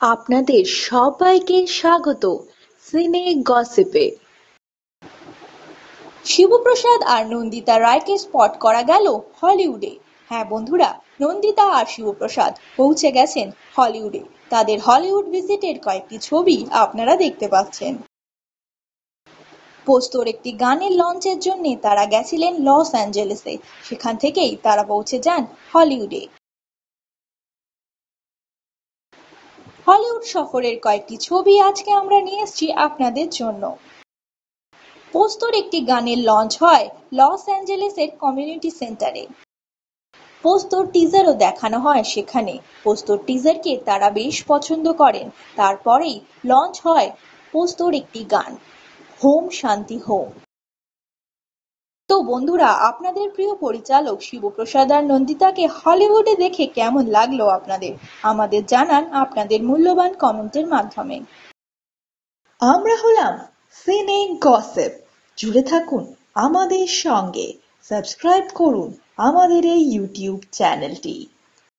আপনাদের সবাইকে স্বাগত সিনে গসিপে। শিবপ্রসাদ আর নন্দিতা রায়কে স্পট করা গেল হলিউডে। হ্যাঁ বন্ধুরা, নন্দিতা আর শিবপ্রসাদ পৌঁছে গেছেন হলিউডে। তাদের হলিউড ভিজিটের কয়েকটি ছবি আপনারা দেখতে পাচ্ছেন। পোস্তর একটি গানের লঞ্চের জন্য তারা গেছিলেন লস অ্যাঞ্জেলেসে। সেখান থেকেই তারা পৌঁছে যান হলিউডে। হলিউড সফরের কয়েকটি ছবি আজকে আমরা নিয়ে এসেছি আপনাদের জন্য। পোস্তর একটি গানের লঞ্চ হয় লস অ্যাঞ্জেলেসের কমিউনিটি সেন্টারে। পোস্তর টিজারও দেখানো হয় সেখানে। পোস্তর টিজারকে তারা বেশ পছন্দ করেন। তারপরেই লঞ্চ হয় পোস্তর একটি গান, হোম শান্তি হোম। তো বন্ধুরা, আপনাদের প্রিয় পরিচালক শিবপ্রসাদ আর নন্দিতাকে হলিউডে দেখে কেমন লাগল আপনাদের? আমাদের জানান আপনাদের মূল্যবান কমেন্টের মাধ্যমে। আমরা হলাম সিনে গসেপ। জুড়ে থাকুন আমাদের সঙ্গে। সাবস্ক্রাইব করুন আমাদের এই ইউটিউব চ্যানেলটি।